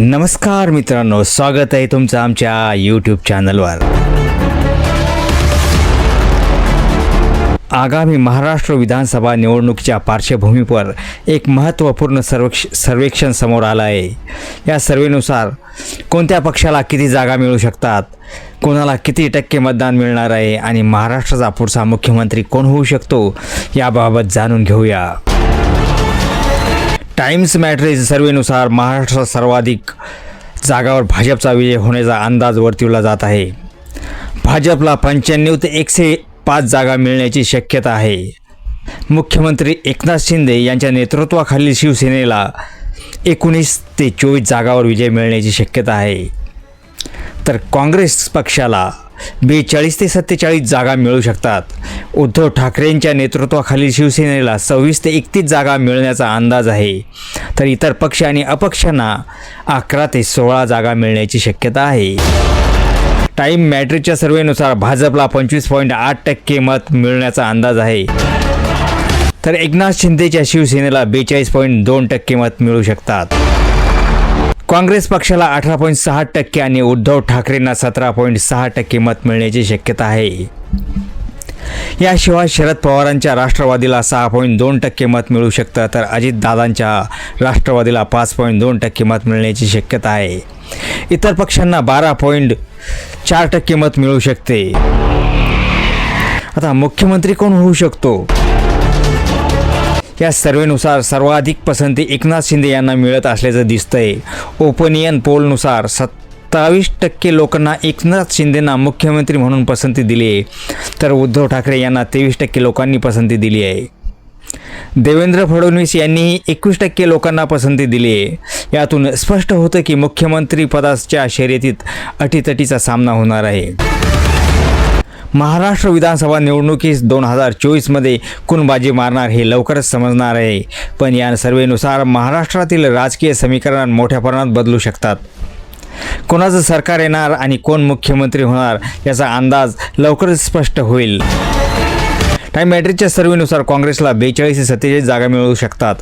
नमस्कार मित्रांनो स्वागत आहे तुमचं आमच्या यूट्यूब चॅनलवर आगामी महाराष्ट्र विधानसभा निवडणुकीच्या पार्श्वभूमीवर एक महत्त्वपूर्ण सर्वेक्ष सर्वेक्षण समोर आलं आहे या सर्वेनुसार कोणत्या पक्षाला किती जागा मिळू शकतात कोणाला किती टक्के मतदान मिळणार आहे आणि महाराष्ट्राचा पुढचा मुख्यमंत्री कोण होऊ शकतो याबाबत जाणून घेऊया. टाइम्स मॅट्रेज सर्वेनुसार महाराष्ट्रात सर्वाधिक जागावर भाजपचा विजय होण्याचा अंदाज वर्तवला जात आहे. भाजपला पंच्याण्णव ते एकशे पाच जागा मिळण्याची शक्यता आहे. मुख्यमंत्री एकनाथ शिंदे यांच्या नेतृत्वाखालील शिवसेनेला एकोणीस ते चोवीस जागावर विजय मिळण्याची शक्यता आहे. तर काँग्रेस पक्षाला बेचाळीस ते सत्तेचाळीस जागा मिळू शकतात. उद्धव ठाकरेंच्या नेतृत्वाखालील शिवसेनेला सव्वीस ते एकतीस जागा मिळण्याचा अंदाज आहे. तर इतर पक्ष आणि अपक्षांना अकरा ते सोळा जागा मिळण्याची शक्यता आहे. टाईम मॅट्रिकच्या सर्वेनुसार भाजपला पंचवीस पॉईंट आठ टक्के मत मिळण्याचा अंदाज आहे. तर एकनाथ शिंदेच्या शिवसेनेला बेचाळीस पॉईंट दोन टक्के मत मिळू शकतात. काँग्रेस पक्षाला अठरा पॉईंट सहा टक्के आणि उद्धव ठाकरेंना सतरा पॉईंट सहा टक्के मत मिळण्याची शक्यता आहे. याशिवाय शरद पवारांच्या राष्ट्रवादीला सहा पॉईंट दोन टक्के मत मिळू शकतं तर अजितदादांच्या राष्ट्रवादीला पाच पॉईंट दोन टक्के मत मिळण्याची शक्यता आहे. इतर पक्षांना बारा पॉईंट चार टक्के मत मिळू शकते. आता मुख्यमंत्री कोण होऊ शकतो? या सर्वेनुसार सर्वाधिक पसंती एकनाथ शिंदे यांना मिळत असल्याचं दिसतंय. ओपनियन पोलनुसार सत्तावीस टक्के लोकांना एकनाथ शिंदेंना मुख्यमंत्री म्हणून पसंती दिली आहे. तर उद्धव ठाकरे यांना तेवीस टक्के लोकांनी पसंती दिली आहे. देवेंद्र फडणवीस यांनीही एकवीस टक्के लोकांना पसंती दिली आहे. यातून स्पष्ट होतं की मुख्यमंत्री पदाच्या शर्यतीत अटीतटीचा सामना होणार आहे. महाराष्ट्र विधानसभा निवडणुकीस दोन हजार चोवीसमध्ये कुणबाजी मारणार हे लवकरच समजणार आहे. पण या सर्वेनुसार महाराष्ट्रातील राजकीय समीकरण मोठ्या प्रमाणात बदलू शकतात. कोणाचं सरकार येणार आणि कोण मुख्यमंत्री होणार याचा अंदाज लवकरच स्पष्ट होईल. टाईम मॅट्रिकच्या सर्वेनुसार काँग्रेसला बेचाळीस ते सत्तेचाळीस जागा मिळू शकतात.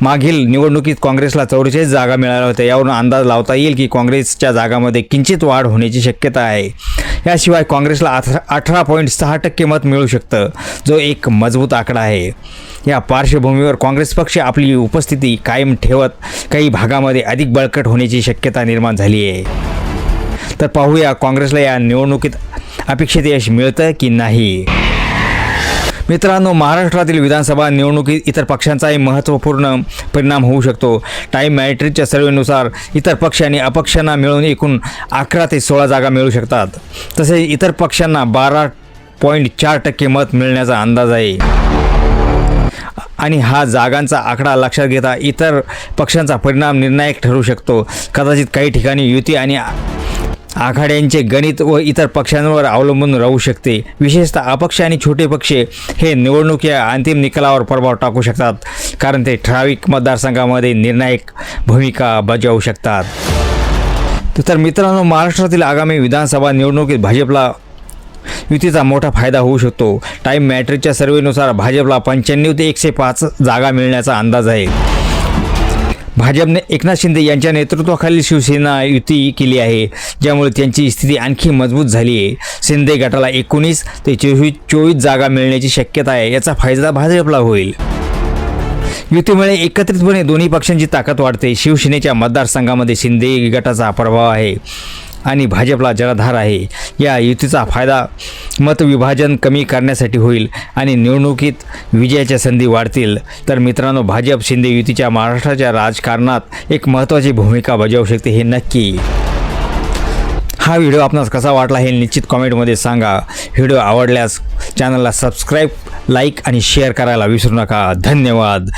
मागील निवडणुकीत काँग्रेसला चौवेचाळीस जागा मिळाल्या होत्या. यावरून अंदाज लावता येईल की काँग्रेसच्या जागामध्ये किंचित वाढ होण्याची शक्यता आहे. याशिवाय काँग्रेसला अठरा अठरा पॉईंट सहा टक्के मत मिळू शकतं. जो एक मजबूत आकडा आहे. या पार्श्वभूमीवर काँग्रेस पक्ष आपली उपस्थिती कायम ठेवत काही भागामध्ये अधिक बळकट होण्याची शक्यता निर्माण झाली आहे. तर पाहूया काँग्रेसला या निवडणुकीत अपेक्षित यश मिळतं की नाही. मित्रांनो महाराष्ट्रातील विधानसभा निवडणुकीत इतर पक्षांचाही महत्त्वपूर्ण परिणाम होऊ शकतो. टाईम मॅट्रिकच्या सर्वेनुसार इतर पक्ष आणि अपक्षांना मिळून एकूण अकरा ते सोळा जागा मिळू शकतात. तसेच इतर पक्षांना बारा पॉईंट चार टक्के मत मिळण्याचा अंदाज आहे. आणि हा जागांचा आकडा लक्षात घेता इतर पक्षांचा परिणाम निर्णायक ठरू शकतो. कदाचित काही ठिकाणी युती आणि आघाड्यांचे गणित व इतर पक्षांवर अवलंबून राहू शकते. विशेषतः अपक्ष आणि छोटे पक्ष हे निवडणुकीच्या अंतिम निकालावर प्रभाव टाकू शकतात कारण ते ठराविक मतदारसंघामध्ये निर्णायक भूमिका बजावू शकतात. तर मित्रांनो महाराष्ट्रातील आगामी विधानसभा निवडणुकीत भाजपला युतीचा मोठा फायदा होऊ शकतो. टाईम मॅट्रिकच्या सर्वेनुसार भाजपला पंच्याण्णव ते एकशे पाच जागा मिळण्याचा अंदाज आहे. भाजपने एकनाथ शिंदे यांच्या नेतृत्वाखाली शिवसेना युती केली आहे ज्यामुळे त्यांची स्थिती आणखी मजबूत झाली आहे. शिंदे गटाला एकोणीस ते चोवीस चोवीस जागा मिळण्याची शक्यता आहे याचा फायदा भाजपला होईल. युतीमुळे एकत्रितपणे दोन्ही पक्षांची ताकद वाढते. शिवसेनेच्या मतदारसंघामध्ये शिंदे गटाचा प्रभाव आहे. आणि भाजपला जलधार आहे. या युतीचा फायदा मतविभाजन कमी करण्यासाठी होईल आणि निवडणुकीत विजयाच्या संधी वाढतील. तर मित्रांनो भाजप शिंदे युतीच्या महाराष्ट्राच्या राजकारणात एक महत्त्वाची भूमिका बजावू शकते हे नक्की. हा व्हिडिओ आपणास कसा वाटला हे निश्चित कॉमेंटमध्ये सांगा. व्हिडिओ आवडल्यास चॅनलला सबस्क्राईब लाईक आणि शेअर करायला विसरू नका. धन्यवाद.